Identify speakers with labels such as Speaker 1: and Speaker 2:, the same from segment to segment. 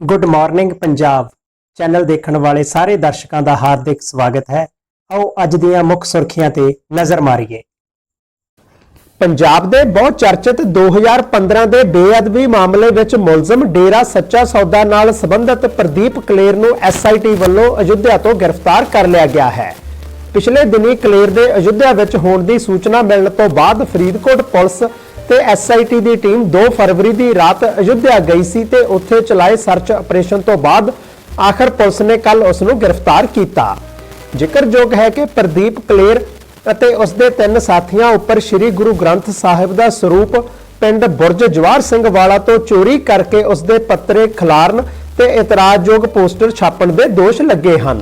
Speaker 1: Good morning Punjab channel ਦੇਖਣ ਵਾਲੇ ਸਾਰੇ ਦਰਸ਼ਕਾਂ ਦਾ ਹਾਰਦਿਕ ਸਵਾਗਤ ਹੈ। ਆਓ ਅੱਜ ਦੀਆਂ ਮੁੱਖ ਸੁਰਖੀਆਂ ਤੇ ਨਜ਼ਰ ਮਾਰੀਏ। ਪੰਜਾਬ ਦੇ ਬਹੁਤ ਚਰਚਿਤ 2015 ਦੇ ਬੇਅਦਬੀ ਮਾਮਲੇ ਵਿੱਚ ਮੁਲਜ਼ਮ ਡੇਰਾ ਸੱਚਾ ਸੌਦਾ ਨਾਲ ਸੰਬੰਧਿਤ ਪ੍ਰਦੀਪ ਕਲੇਰ ਨੂੰ ਐਸਆਈਟੀ ਵੱਲੋਂ ਅਯੁੱਧਿਆ ਤੋਂ ਗ੍ਰਿਫਤਾਰ ਕਰ ਲਿਆ ਗਿਆ ਹੈ। ਪਿਛਲੇ ਦਿਨੀ ਕਲੇਰ ਦੇ ਅਯੁੱਧਿਆ ਵਿੱਚ ਹੋਣ ਦੀ ਸੂਚਨਾ ਮਿਲਣ ਤੋਂ ਬਾਅਦ ਫਰੀਦਕੋਟ ਪੁਲਿਸ ਤੇ ਐਸਆਈਟੀ ਦੀ ਟੀਮ 2 ਫਰਵਰੀ ਦੀ ਰਾਤ ਅਯੁੱਧਿਆ ਗਈ ਸੀ ਤੇ ਉੱਥੇ ਚਲਾਏ ਸਰਚ ਆਪਰੇਸ਼ਨ ਤੋਂ ਬਾਅਦ ਆਖਰ ਪੁਲਿਸ ਨੇ ਕੱਲ ਉਸ ਨੂੰ ਗ੍ਰਿਫਤਾਰ ਕੀਤਾ। ਜ਼ਿਕਰਯੋਗ ਹੈ ਕਿ ਪ੍ਰਦੀਪ ਕਲੇਰ ਅਤੇ ਉਸ ਦੇ ਤਿੰਨ ਸਾਥੀਆਂ ਉੱਪਰ ਸ੍ਰੀ ਗੁਰੂ ਗ੍ਰੰਥ ਸਾਹਿਬ ਦਾ ਸਰੂਪ ਪਿੰਡ ਬੁਰਜ ਜਵਾਰ ਸਿੰਘ ਵਾਲਾ ਤੋਂ ਚੋਰੀ ਕਰਕੇ ਉਸ ਦੇ ਪੱਤਰੇ ਖਿਲਾਰਨ ਤੇ ਇਤਰਾਜ਼ਯੋਗ ਪੋਸਟਰ ਛਾਪਣ ਦੇ ਦੋਸ਼ ਲੱਗੇ ਹਨ।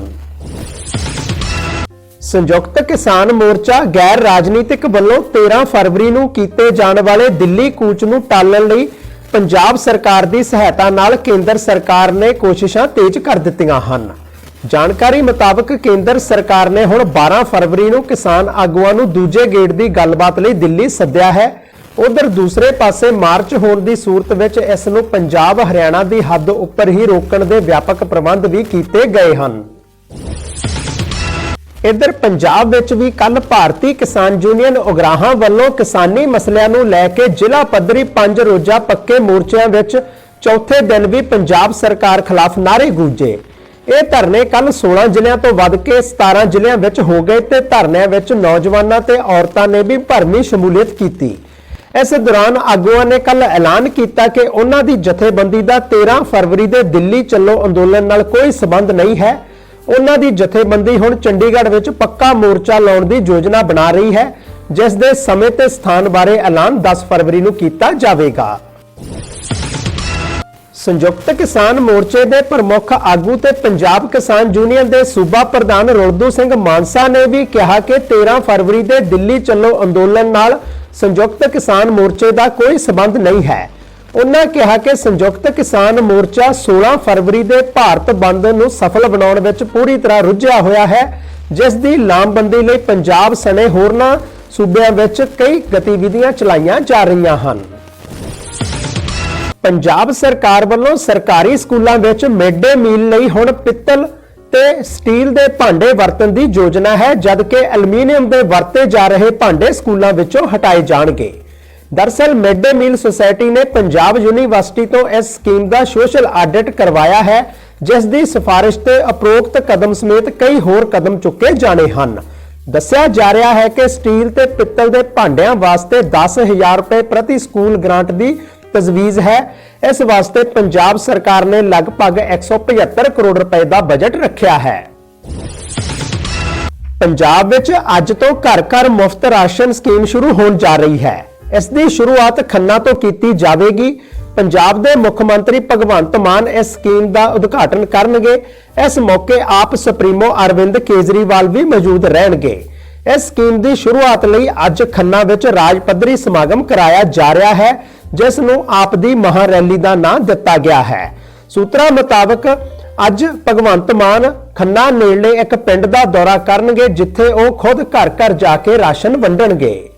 Speaker 1: ਸੰਯੁਕਤ ਕਿਸਾਨ ਮੋਰਚਾ ਗੈਰ ਰਾਜਨੀਤਿਕ ਵੱਲੋਂ 13 ਫਰਵਰੀ ਨੂੰ ਕੀਤੇ ਜਾਣ ਵਾਲੇ ਦਿੱਲੀ ਕੂਚ ਨੂੰ ਟਾਲਣ ਲਈ ਪੰਜਾਬ ਸਰਕਾਰ ਦੀ ਸਹਾਇਤਾ ਨਾਲ ਕੇਂਦਰ ਸਰਕਾਰ ਨੇ ਕੋਸ਼ਿਸ਼ਾਂ ਤੇਜ਼ ਕਰ ਦਿੱਤੀਆਂ ਹਨ। ਜਾਣਕਾਰੀ ਮੁਤਾਬਕ ਕੇਂਦਰ ਸਰਕਾਰ ਨੇ ਹੁਣ 12 ਫਰਵਰੀ ਨੂੰ ਕਿਸਾਨ ਆਗੂਆਂ ਨੂੰ ਦੂਜੇ ਗੇੜ ਦੀ ਗੱਲਬਾਤ ਲਈ ਦਿੱਲੀ ਸੱਦਿਆ ਹੈ। ਉਧਰ ਦੂਸਰੇ ਪਾਸੇ ਮਾਰਚ ਹੋਣ ਦੀ ਸੂਰਤ ਵਿੱਚ ਇਸ ਨੂੰ ਪੰਜਾਬ ਹਰਿਆਣਾ ਦੀ ਹੱਦ ਉੱਪਰ ਹੀ ਰੋਕਣ ਦੇ ਵਿਆਪਕ ਪ੍ਰਬੰਧ ਵੀ ਕੀਤੇ ਗਏ ਹਨ। ਇੱਧਰ ਪੰਜਾਬ ਵਿੱਚ ਵੀ ਕੱਲ ਭਾਰਤੀ ਕਿਸਾਨ ਯੂਨੀਅਨ ਉਗਰਾਹਾਂ ਵੱਲੋਂ ਕਿਸਾਨੀ ਮਸਲਿਆਂ ਨੂੰ ਲੈ ਕੇ ਜ਼ਿਲ੍ਹਾ ਪੱਧਰੀ ਪੰਜ ਰੋਜ਼ਾ ਪੱਕੇ ਮੋਰਚਿਆਂ ਵਿੱਚ ਚੌਥੇ ਦਿਨ ਵੀ ਪੰਜਾਬ ਸਰਕਾਰ ਖਿਲਾਫ ਨਾਅਰੇ ਗੂੰਜੇ। ਇਹ ਧਰਨੇ ਕੱਲ 16 ਜ਼ਿਲ੍ਹਿਆਂ ਤੋਂ ਵੱਧ ਕੇ 17 ਜ਼ਿਲ੍ਹਿਆਂ ਵਿੱਚ ਹੋ ਗਏ ਤੇ ਧਰਨਿਆਂ ਵਿੱਚ ਨੌਜਵਾਨਾਂ ਤੇ ਔਰਤਾਂ ਨੇ ਵੀ ਭਰਮੀ ਸ਼ਮੂਲੀਅਤ ਕੀਤੀ। ਇਸ ਦੌਰਾਨ ਆਗੂਆਂ ਨੇ ਕੱਲ ਐਲਾਨ ਕੀਤਾ ਕਿ ਉਹਨਾਂ ਦੀ ਜਥੇਬੰਦੀ ਦਾ 13 ਫਰਵਰੀ ਦੇ ਦਿੱਲੀ ਚੱਲੋ ਅੰਦੋਲਨ ਨਾਲ ਕੋਈ ਸਬੰਧ ਨਹੀਂ ਹੈ। ਉਹਨਾਂ ਦੀ ਜਥੇਬੰਦੀ ਹੁਣ ਚੰਡੀਗੜ੍ਹ ਵਿੱਚ ਪੱਕਾ ਮੋਰਚਾ ਲਾਉਣ ਦੀ ਯੋਜਨਾ ਬਣਾ ਰਹੀ ਹੈ, ਜਿਸ ਦੇ ਸਮੇਂ ਤੇ ਸਥਾਨ ਬਾਰੇ ਐਲਾਨ 10 ਫਰਵਰੀ ਨੂੰ ਕੀਤਾ ਜਾਵੇਗਾ। ਸੰਯੁਕਤ ਕਿਸਾਨ ਮੋਰਚੇ ਦੇ ਪ੍ਰਮੁੱਖ ਆਗੂ ਤੇ ਪੰਜਾਬ ਕਿਸਾਨ ਯੂਨੀਅਨ ਦੇ ਸੂਬਾ ਪ੍ਰਧਾਨ ਰੋਲਦੂ ਸਿੰਘ ਮਾਨਸਾ ਨੇ ਵੀ ਕਿਹਾ ਕਿ 13 ਫਰਵਰੀ ਦੇ ਦਿੱਲੀ ਚੱਲੋ ਅੰਦੋਲਨ ਨਾਲ ਸੰਯੁਕਤ ਕਿਸਾਨ ਮੋਰਚੇ ਦਾ ਕੋਈ ਸਬੰਧ ਨਹੀਂ ਹੈ। ਉਹਨਾਂ ਕਿਹਾ ਕਿ ਸੰਯੁਕਤ ਕਿਸਾਨ ਮੋਰਚਾ 16 ਫਰਵਰੀ ਦੇ ਭਾਰਤ ਬੰਦ ਨੂੰ ਸਫਲ ਬਣਾਉਣ ਵਿੱਚ ਪੂਰੀ ਤਰ੍ਹਾਂ ਰੁੱਝਿਆ ਹੋਇਆ ਹੈ, ਜਿਸ ਦੀ ਲਾਮਬੰਦੀ ਲਈ ਪੰਜਾਬ ਸਣੇ ਹੋਰਨਾਂ ਸੂਬਿਆਂ ਵਿੱਚ ਕਈ ਗਤੀਵਿਧੀਆਂ ਚਲਾਈਆਂ ਜਾ ਰਹੀਆਂ ਹਨ। ਪੰਜਾਬ ਸਰਕਾਰ ਵੱਲੋਂ ਸਰਕਾਰੀ ਸਕੂਲਾਂ ਵਿੱਚ ਮਿਡ ਡੇ ਮੀਲ ਲਈ ਹੁਣ ਪਿੱਤਲ ਤੇ ਸਟੀਲ ਦੇ ਭਾਂਡੇ ਵਰਤਣ ਦੀ ਯੋਜਨਾ ਹੈ, ਜਦਕਿ ਐਲੂਮੀਨੀਅਮ ਦੇ ਵਰਤੇ ਜਾ ਰਹੇ ਭਾਂਡੇ ਸਕੂਲਾਂ ਵਿੱਚੋਂ ਹਟਾਏ ਜਾਣਗੇ। ਦਰਸਲ ਮਿਡ ਡੇ ਮੀਲ ਸੁਸਾਇਟੀ ਨੇ ਪੰਜਾਬ ਯੂਨੀਵਰਸਿਟੀ ਤੋਂ ਇਸ ਸਕੀਮ ਦਾ ਸੋਸ਼ਲ ਆਡਿਟ ਕਰਵਾਇਆ ਹੈ, ਜਿਸ ਦੀ ਸਿਫਾਰਿਸ਼ ਤੇ ਉਪਰੋਕਤ ਕਦਮ ਸਮੇਤ ਕਈ ਹੋਰ ਕਦਮ ਚੁੱਕੇ ਜਾਣੇ ਹਨ। ਦੱਸਿਆ ਜਾ ਰਿਹਾ ਹੈ ਕਿ ਸਟੀਲ ਤੇ ਪਿੱਤਲ ਦੇ ਭਾਂਡਿਆਂ ਵਾਸਤੇ 10000 ਰੁਪਏ ਪ੍ਰਤੀ ਸਕੂਲ ਗ੍ਰਾਂਟ ਦੀ ਤਜਵੀਜ਼ ਹੈ। ਇਸ ਵਾਸਤੇ ਪੰਜਾਬ ਸਰਕਾਰ ਨੇ ਲਗਭਗ 175 ਕਰੋੜ ਰੁਪਏ ਦਾ ਬਜਟ ਰੱਖਿਆ ਹੈ। ਪੰਜਾਬ ਵਿੱਚ ਅੱਜ ਤੋਂ ਘਰ ਘਰ ਮੁਫਤ ਰਾਸ਼ਨ ਸਕੀਮ ਸ਼ੁਰੂ ਹੋਣ ਜਾ ਰਹੀ ਹੈ। ਇਸ ਦੀ ਸ਼ੁਰੂਆਤ ਖੰਨਾ ਤੋਂ ਕੀਤੀ ਜਾਵੇਗੀ। ਪੰਜਾਬ ਦੇ ਮੁੱਖ ਮੰਤਰੀ ਭਗਵੰਤ ਮਾਨ ਇਸ ਸਕੀਮ ਦਾ ਉਦਘਾਟਨ ਕਰਨਗੇ। ਇਸ ਮੌਕੇ ਆਪ ਸੁਪਰੀਮੋ ਅਰਵਿੰਦ ਕੇਜਰੀਵਾਲ ਵੀ ਮੌਜੂਦ ਰਹਿਣਗੇ। ਇਸ ਸਕੀਮ ਦੀ ਸ਼ੁਰੂਆਤ ਲਈ ਅੱਜ ਖੰਨਾ ਵਿੱਚ ਰਾਜ ਪੱਧਰੀ ਸਮਾਗਮ ਕਰਾਇਆ ਜਾ ਰਿਹਾ ਹੈ, ਜਿਸ ਨੂੰ ਆਪ ਦੀ ਮਹਾ ਰੈਲੀ ਦਾ ਨਾਂ ਦਿੱਤਾ ਗਿਆ ਹੈ। ਸੂਤਰਾਂ ਮੁਤਾਬਕ ਅੱਜ ਭਗਵੰਤ ਮਾਨ ਖੰਨਾ ਨੇੜਲੇ ਇੱਕ ਪਿੰਡ ਦਾ ਦੌਰਾ ਕਰਨਗੇ, ਜਿੱਥੇ ਉਹ ਖੁਦ ਘਰ ਘਰ ਜਾ ਕੇ ਰਾਸ਼ਨ ਵੰਡਣਗੇ।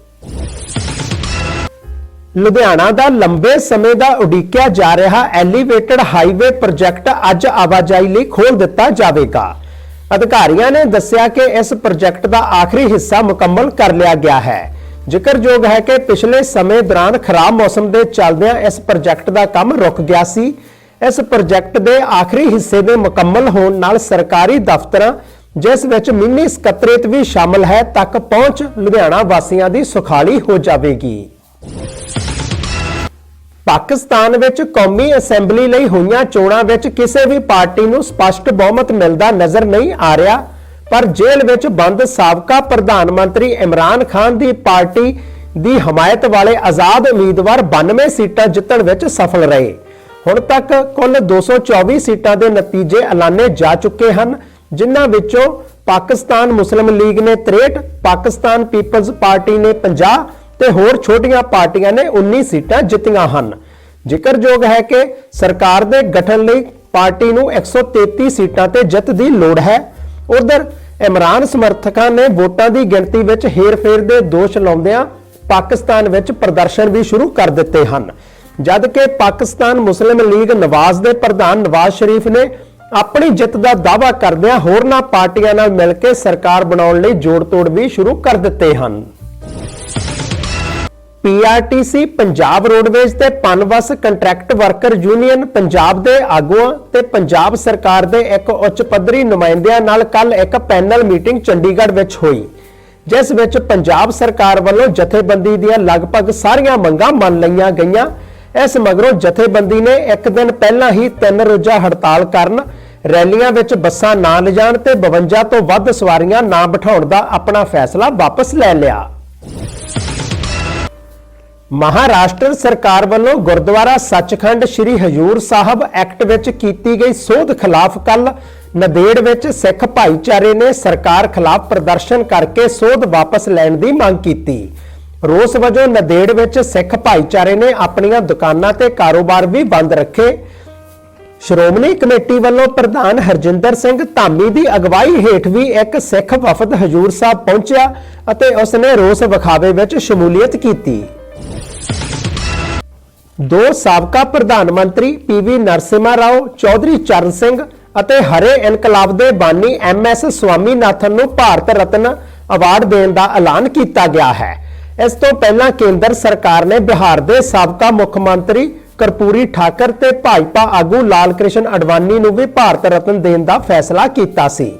Speaker 1: ਲੁਧਿਆਣਾ ਦਾ ਲੰਬੇ ਸਮੇਂ ਦਾ ਉਡੀਕਿਆ ਜਾ ਰਿਹਾ ਐਲੀਵੇਟਡ ਹਾਈਵੇ ਪ੍ਰੋਜੈਕਟ ਅੱਜ ਆਵਾਜਾਈ ਲਈ ਖੋਲ ਦਿੱਤਾ ਜਾਵੇਗਾ। ਅਧਿਕਾਰੀਆਂ ਨੇ ਦੱਸਿਆ ਕਿ ਇਸ ਪ੍ਰੋਜੈਕਟ ਦਾ ਆਖਰੀ ਹਿੱਸਾ ਮੁਕੰਮਲ ਕਰ ਲਿਆ ਗਿਆ ਹੈ। ਜ਼ਿਕਰਯੋਗ ਹੈ ਕਿ ਪਿਛਲੇ ਸਮੇਂ ਦੌਰਾਨ ਖਰਾਬ ਮੌਸਮ ਦੇ ਚੱਲਦਿਆਂ ਇਸ ਪ੍ਰੋਜੈਕਟ ਦਾ ਕੰਮ ਰੁਕ ਗਿਆ ਸੀ। ਇਸ ਪ੍ਰੋਜੈਕਟ ਦੇ ਆਖਰੀ ਹਿੱਸੇ ਦੇ ਮੁਕੰਮਲ ਹੋਣ ਨਾਲ ਸਰਕਾਰੀ ਦਫ਼ਤਰਾਂ, ਜਿਸ ਵਿੱਚ ਮਿੰਨੀ ਸਕੱਤਰੇਤ ਵੀ ਸ਼ਾਮਲ ਹੈ, ਤੱਕ ਪਹੁੰਚ ਲੁਧਿਆਣਾ ਵਾਸੀਆਂ ਦੀ ਸੁਖਾਲੀ ਹੋ ਜਾਵੇਗੀ। ਪਾਕਿਸਤਾਨ ਵਿੱਚ ਕੌਮੀ ਅਸੈਂਬਲੀ ਲਈ ਹੋਈਆਂ ਚੋਣਾਂ ਵਿੱਚ ਕਿਸੇ ਵੀ ਪਾਰਟੀ ਨੂੰ ਸਪਸ਼ਟ ਬਹੁਮਤ ਮਿਲਦਾ ਨਜ਼ਰ ਨਹੀਂ ਆ ਰਿਹਾ। ਪਰ ਜੇਲ੍ਹ ਵਿੱਚ ਬੰਦ ਸਾਬਕਾ ਪ੍ਰਧਾਨ ਮੰਤਰੀ ਇਮਰਾਨ ਖਾਨ ਦੀ ਪਾਰਟੀ ਦੀ ਹਮਾਇਤ ਵਾਲੇ ਆਜ਼ਾਦ ਉਮੀਦਵਾਰ 92 ਸੀਟਾਂ ਜਿੱਤਣ ਵਿੱਚ ਸਫਲ ਰਹੇ। ਹੁਣ ਤੱਕ ਕੁੱਲ 224 ਸੀਟਾਂ ਦੇ ਨਤੀਜੇ ਐਲਾਨੇ ਜਾ ਚੁੱਕੇ ਹਨ, ਜਿਨ੍ਹਾਂ ਵਿੱਚੋਂ ਪਾਕਿਸਤਾਨ ਮੁਸਲਿਮ ਲੀਗ ਨੇ 63 ਪਾਕਿਸਤਾਨ ਪੀਪਲਜ਼ ਪਾਰਟੀ ਨੇ 50 ਤੇ ਹੋਰ ਛੋਟੀਆਂ ਪਾਰਟੀਆਂ ਨੇ 19 ਸੀਟਾਂ ਜਿੱਤੀਆਂ ਹਨ। ਜ਼ਿਕਰਯੋਗ ਹੈ ਕਿ ਸਰਕਾਰ ਦੇ ਗਠਨ ਲਈ ਪਾਰਟੀ ਨੂੰ 133 ਸੀਟਾਂ ਤੇ ਜਿੱਤ ਦੀ ਲੋੜ ਹੈ। ਉਧਰ ਇਮਰਾਨ ਸਮਰਥਕਾਂ ਨੇ ਵੋਟਾਂ ਦੀ ਗਿਣਤੀ ਵਿੱਚ ਹੇਰ-ਫੇਰ ਦੇ ਦੋਸ਼ ਲਾਉਂਦਿਆਂ ਪਾਕਿਸਤਾਨ ਵਿੱਚ ਪ੍ਰਦਰਸ਼ਨ ਵੀ ਸ਼ੁਰੂ ਕਰ ਦਿੱਤੇ ਹਨ। ਜਦ ਕਿ ਪਾਕਿਸਤਾਨ ਮੁਸਲਿਮ ਲੀਗ ਨਵਾਜ਼ ਦੇ ਪ੍ਰਧਾਨ ਨਵਾਜ਼ ਸ਼ਰੀਫ ਨੇ ਆਪਣੀ ਜਿੱਤ ਦਾ ਦਾਅਵਾ ਕਰਦਿਆਂ ਹੋਰਨਾਂ ਪਾਰਟੀਆਂ ਨਾਲ ਮਿਲ ਕੇ ਸਰਕਾਰ ਬਣਾਉਣ ਲਈ ਜੋੜ-ਤੋੜ ਵੀ ਸ਼ੁਰੂ ਕਰ ਦਿੱਤੇ ਹਨ। ਪੀਆਰਟੀਸੀ ਪੰਜਾਬ ਰੋਡਵੇਜ਼ ਤੇ Punbus contract worker union Punjab ਦੇ ਆਗੂਆਂ ਤੇ ਪੰਜਾਬ ਸਰਕਾਰ ਦੇ ਇੱਕ ਉੱਚ ਪੱਧਰੀ ਨੁਮਾਇੰਦਿਆਂ ਨਾਲ ਕੱਲ ਇੱਕ ਪੈਨਲ ਮੀਟਿੰਗ ਚੰਡੀਗੜ੍ਹ ਵਿੱਚ ਹੋਈ, ਜਿਸ ਵਿੱਚ ਪੰਜਾਬ ਸਰਕਾਰ ਵੱਲੋਂ ਜਥੇਬੰਦੀ ਦੀਆਂ ਲਗਭਗ ਸਾਰੀਆਂ ਮੰਗਾਂ ਮੰਨ ਲਈਆਂ ਗਈਆਂ। ਇਸ ਮਗਰੋਂ ਜਥੇਬੰਦੀ ਨੇ ਇੱਕ ਦਿਨ ਪਹਿਲਾਂ ਹੀ ਤਿੰਨ ਰੋਜ਼ਾ ਹੜਤਾਲ ਕਰਨ ਰੈਲੀਆਂ ਵਿੱਚ ਬੱਸਾਂ ਨਾ ਲਿਜਾਣ ਤੇ 52 ਤੋਂ ਵੱਧ ਸਵਾਰੀਆਂ ਨਾ ਬਿਠਾਉਣ ਦਾ ਆਪਣਾ ਫੈਸਲਾ ਵਾਪਸ ਲੈ ਲਿਆ। ਮਹਾਰਾਸ਼ਟਰ ਸਰਕਾਰ ਵੱਲੋਂ ਗੁਰਦੁਆਰਾ ਸੱਚਖੰਡ ਸ੍ਰੀ ਹਜੂਰ ਸਾਹਿਬ ਐਕਟ ਵਿੱਚ ਕੀਤੀ ਗਈ ਸੋਧ ਖਿਲਾਫ ਕੱਲ ਨਦੇੜ ਵਿੱਚ ਸਿੱਖ ਭਾਈਚਾਰੇ ਨੇ ਸਰਕਾਰ ਖਿਲਾਫ ਪ੍ਰਦਰਸ਼ਨ ਕਰਕੇ ਸੋਧ ਵਾਪਸ ਲੈਣ ਦੀ ਮੰਗ ਕੀਤੀ। ਰੋਸ ਵਜੋਂ ਨਦੇੜ ਵਿੱਚ ਸਿੱਖ ਭਾਈਚਾਰੇ ਨੇ ਆਪਣੀਆਂ ਦੁਕਾਨਾਂ ਤੇ ਕਾਰੋਬਾਰ ਵੀ ਬੰਦ ਰੱਖੇ। ਸ਼੍ਰੋਮਣੀ ਕਮੇਟੀ ਵੱਲੋਂ ਪ੍ਰਧਾਨ ਹਰਜਿੰਦਰ ਸਿੰਘ ਧਾਮੀ ਦੀ ਅਗਵਾਈ ਹੇਠ ਵੀ ਇੱਕ ਸਿੱਖ ਵਫਦ ਹਜੂਰ ਸਾਹਿਬ ਪਹੁੰਚਿਆ ਅਤੇ ਉਸ ਨੇ ਰੋਸ ਵਿਖਾਵੇ ਵਿੱਚ ਸ਼ਮੂਲੀਅਤ ਕੀਤੀ। ਦੋ ਸਾਬਕਾ ਪ੍ਰਧਾਨ ਮੰਤਰੀ ਪੀਵੀ ਨਰਸਿਮਾ ਰਾਓ, ਚੌਧਰੀ ਚਰਨ ਸਿੰਘ ਅਤੇ ਹਰੇ ਇਨਕਲਾਬ ਦੇ ਬਾਨੀ ਐਮਐਸ ਸਵਾਮੀਨਾਥਨ ਨੂੰ ਭਾਰਤ ਰਤਨ ਅਵਾਰਡ ਦੇਣ ਦਾ ਐਲਾਨ ਕੀਤਾ ਗਿਆ ਹੈ। ਇਸ ਤੋਂ ਪਹਿਲਾਂ ਕੇਂਦਰ ਸਰਕਾਰ ਨੇ ਬਿਹਾਰ ਦੇ ਸਾਬਕਾ ਮੁੱਖ ਮੰਤਰੀ ਕਰਪੂਰੀ ਠਾਕਰ ਤੇ ਭਾਜਪਾ ਆਗੂ ਲਾਲ ਕ੍ਰਿਸ਼ਨ ਅਡਵਾਨੀ ਨੂੰ ਵੀ ਭਾਰਤ ਰਤਨ ਦੇਣ ਦਾ ਫੈਸਲਾ ਕੀਤਾ ਸੀ।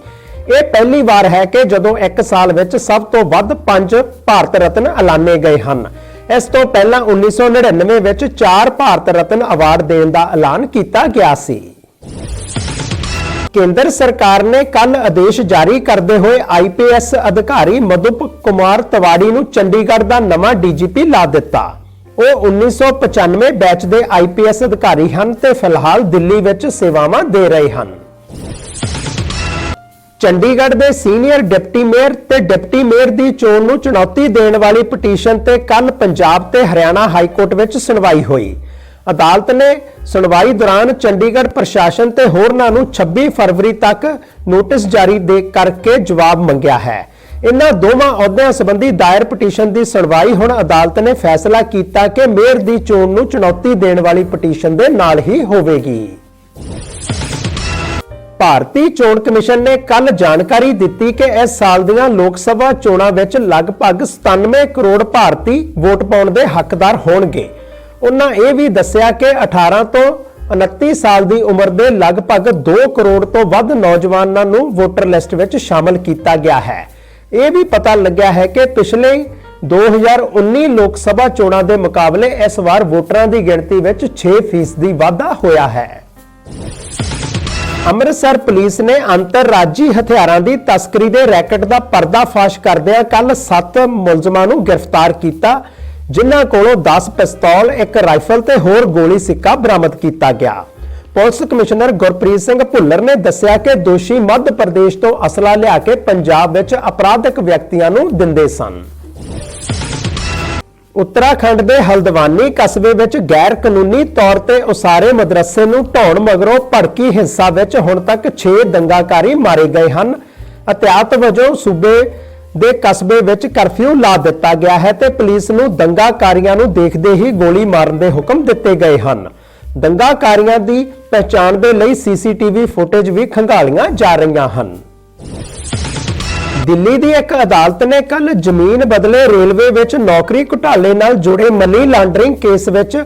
Speaker 1: ਇਹ ਪਹਿਲੀ ਵਾਰ ਹੈ ਕਿ ਜਦੋਂ ਇੱਕ ਸਾਲ ਵਿੱਚ ਸਭ ਤੋਂ ਵੱਧ ਪੰਜ ਭਾਰਤ ਰਤਨ ਐਲਾਨੇ ਗਏ ਹਨ। ਇਸ ਤੋਂ ਪਹਿਲਾਂ 1999 ਵਿੱਚ ਚਾਰ ਭਾਰਤ ਰਤਨ ਅਵਾਰਡ ਦੇਣ ਦਾ ਐਲਾਨ ਕੀਤਾ ਗਿਆ ਸੀ। ਕੇਂਦਰ ਸਰਕਾਰ ਨੇ ਕੱਲ ਆਦੇਸ਼ ਜਾਰੀ ਕਰਦੇ ਹੋਏ ਆਈਪੀਐਸ ਅਧਿਕਾਰੀ ਮਧੁਪ ਕੁਮਾਰ ਤਵਾੜੀ ਨੂੰ ਚੰਡੀਗੜ੍ਹ ਦਾ ਨਵਾਂ ਡੀਜੀਪੀ ਲਾ ਦਿੱਤਾ। ਉਹ 1995 ਬੈਚ ਦੇ ਆਈਪੀਐਸ ਅਧਿਕਾਰੀ ਹਨ ਤੇ ਫਿਲਹਾਲ ਦਿੱਲੀ ਵਿੱਚ ਸੇਵਾਵਾਂ ਦੇ ਰਹੇ ਹਨ। ਚੰਡੀਗੜ੍ਹ ਦੇ ਸੀਨੀਅਰ ਡਿਪਟੀ ਮੇਅਰ ਤੇ ਡਿਪਟੀ ਮੇਅਰ ਦੀ ਚੋਣ ਨੂੰ ਚੁਣੌਤੀ ਦੇਣ ਵਾਲੀ ਪਟੀਸ਼ਨ ਤੇ ਕੱਲ ਪੰਜਾਬ ਤੇ ਹਰਿਆਣਾ ਹਾਈ ਕੋਰਟ ਵਿੱਚ ਸੁਣਵਾਈ ਹੋਈ। ਅਦਾਲਤ ਨੇ ਸੁਣਵਾਈ ਦੌਰਾਨ ਚੰਡੀਗੜ੍ਹ ਪ੍ਰਸ਼ਾਸਨ ਤੇ ਹੋਰਨਾਂ ਨੂੰ 26 ਫਰਵਰੀ ਤੱਕ ਨੋਟਿਸ ਜਾਰੀ ਦੇ ਕਰਕੇ ਜਵਾਬ ਮੰਗਿਆ ਹੈ। ਇਨ੍ਹਾਂ ਦੋਵਾਂ ਅਹੁਦਿਆਂ ਸੰਬੰਧੀ ਦਾਇਰ ਪਟੀਸ਼ਨ ਦੀ ਸੁਣਵਾਈ ਹੁਣ ਅਦਾਲਤ ਨੇ ਫੈਸਲਾ ਕੀਤਾ ਕਿ ਮੇਅਰ ਦੀ ਚੋਣ ਨੂੰ ਚੁਣੌਤੀ ਦੇਣ ਵਾਲੀ ਪਟੀਸ਼ਨ ਦੇ ਨਾਲ ਹੀ ਹੋਵੇਗੀ। ਭਾਰਤੀ ਚੋਣ ਕਮਿਸ਼ਨ ਨੇ ਕੱਲ ਜਾਣਕਾਰੀ ਦਿੱਤੀ ਕਿ ਇਸ ਸਾਲ ਦੀਆਂ ਲੋਕ ਸਭਾ ਚੋਣਾਂ ਵਿੱਚ ਲਗਭਗ 97 ਕਰੋੜ ਭਾਰਤੀ ਵੋਟ ਪਾਉਣ ਦੇ ਹੱਕਦਾਰ ਹੋਣਗੇ। ਉਹਨਾਂ ਇਹ ਵੀ ਦੱਸਿਆ ਕਿ 18 ਤੋਂ 29 ਸਾਲ ਦੀ ਉਮਰ ਦੇ ਲਗਭਗ 2 ਕਰੋੜ ਤੋਂ ਵੱਧ ਨੌਜਵਾਨਾਂ ਨੂੰ ਵੋਟਰ ਲਿਸਟ ਵਿੱਚ ਸ਼ਾਮਲ ਕੀਤਾ ਗਿਆ ਹੈ। ਇਹ ਵੀ ਪਤਾ ਲੱਗਿਆ ਹੈ ਕਿ ਪਿਛਲੇ 2019 ਲੋਕ ਸਭਾ ਚੋਣਾਂ ਦੇ ਮੁਕਾਬਲੇ ਇਸ ਵਾਰ ਵੋਟਰਾਂ ਦੀ ਗਿਣਤੀ ਵਿੱਚ 6% ਵਾਧਾ ਹੋਇਆ ਹੈ। ਅੰਮ੍ਰਿਤਸਰ ਪੁਲਿਸ ਨੇ ਅੰਤਰਰਾਜੀ ਹਥਿਆਰਾਂ ਦੀ ਤਸਕਰੀ ਦੇ ਰੈਕਟ ਦਾ ਪਰਦਾਫਾਸ਼ ਕਰਦਿਆਂ ਕੱਲ 7 ਮੁਲਜ਼ਮਾਂ ਨੂੰ ਗ੍ਰਿਫਤਾਰ ਕੀਤਾ ਜਿਨ੍ਹਾਂ ਕੋਲੋਂ 10 ਪਿਸਤੌਲ, ਇੱਕ ਰਾਈਫਲ ਤੇ ਹੋਰ ਗੋਲੀ ਸਿੱਕਾ ਬਰਾਮਦ ਕੀਤਾ ਗਿਆ। ਪੁਲਿਸ ਕਮਿਸ਼ਨਰ ਗੁਰਪ੍ਰੀਤ ਸਿੰਘ ਭੁੱਲਰ ਨੇ ਦੱਸਿਆ ਕਿ ਦੋਸ਼ੀ ਮੱਧ ਪ੍ਰਦੇਸ਼ ਤੋਂ ਅਸਲਾ ਲਿਆ ਕੇ ਪੰਜਾਬ ਵਿੱਚ ਅਪਰਾਧਿਕ ਵਿਅਕਤੀਆਂ ਨੂੰ ਦਿੰਦੇ ਸਨ। ਉੱਤਰਾਖੰਡ ਦੇ ਹਲਦਵਾਨੀ ਕਸਬੇ ਵਿੱਚ ਗੈਰ ਕਾਨੂੰਨੀ ਤੌਰ ਤੇ ਉਸਾਰੇ ਮਦਰਸੇ ਨੂੰ ਢਾਉਣ ਮਗਰੋਂ ਭੜਕੀ ਹਿੰਸਾ ਵਿੱਚ ਹੁਣ ਤੱਕ 6 ਦੰਗਾਕਾਰੀ ਮਾਰੇ ਗਏ ਹਨ ਅਤਿਆਤ ਵਜੋਂ ਸੂਬੇ ਦੇ ਕਸਬੇ ਵਿੱਚ ਕਰਫਿਊ ਲਾ ਦਿੱਤਾ ਗਿਆ ਹੈ ਤੇ ਪੁਲਿਸ ਨੂੰ ਦੰਗਾਕਾਰੀਆਂ ਨੂੰ ਦੇਖਦੇ ਹੀ ਗੋਲੀ ਮਾਰਨ ਦੇ ਹੁਕਮ ਦਿੱਤੇ ਗਏ ਹਨ। ਦੰਗਾਕਾਰੀਆਂ ਦੀ ਪਛਾਣ ਦੇ ਲਈ ਸੀਸੀਟੀਵੀ ਫੁਟੇਜ ਵੀ ਖੰਗਾਲੀਆਂ ਜਾ ਰਹੀਆਂ ਹਨ। ਦਿੱਲੀ ਦੀ ਇੱਕ ਅਦਾਲਤ ਨੇ ਕੱਲ ਜ਼ਮੀਨ ਬਦਲੇ ਰੇਲਵੇ ਵਿੱਚ ਨੌਕਰੀ ਘੁਟਾਲੇ ਨਾਲ ਜੁੜੇ ਮਨੀ ਲਾਂਡਰਿੰਗ ਕੇਸ ਵਿੱਚ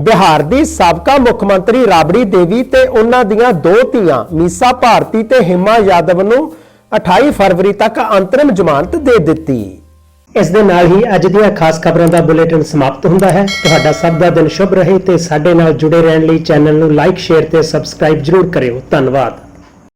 Speaker 1: ਬਿਹਾਰ ਦੀ ਸਾਬਕਾ ਮੁੱਖ ਮੰਤਰੀ ਰਾਬੜੀ ਦੇਵੀ ਤੇ ਉਹਨਾਂ ਦੀਆਂ ਦੋ ਧੀਆਂ, ਮੀਸਾ ਭਾਰਤੀ ਤੇ ਹਿਮਾ ਯਾਦਵ ਨੂੰ 28 ਫਰਵਰੀ ਤੱਕ ਅੰਤਰਿਮ ਜ਼ਮਾਨਤ ਦੇ ਦਿੱਤੀ। ਇਸ ਦੇ ਨਾਲ ਹੀ ਅੱਜ ਦੀਆਂ ਖਾਸ ਖਬਰਾਂ ਦਾ ਬੁਲੇਟਿਨ ਸਮਾਪਤ ਹੁੰਦਾ ਹੈ। ਤੁਹਾਡਾ ਸਭ ਦਾ ਦਿਨ ਸ਼ੁਭ ਰਹੇ ਤੇ ਸਾਡੇ ਨਾਲ ਜੁੜੇ ਰਹਿਣ ਲਈ ਚੈਨਲ ਨੂੰ ਲਾਈਕ, ਸ਼ੇਅਰ ਤੇ ਸਬਸਕ੍ਰਾਈਬ ਜਰੂਰ ਕਰਿਓ। ਧੰਨਵਾਦ।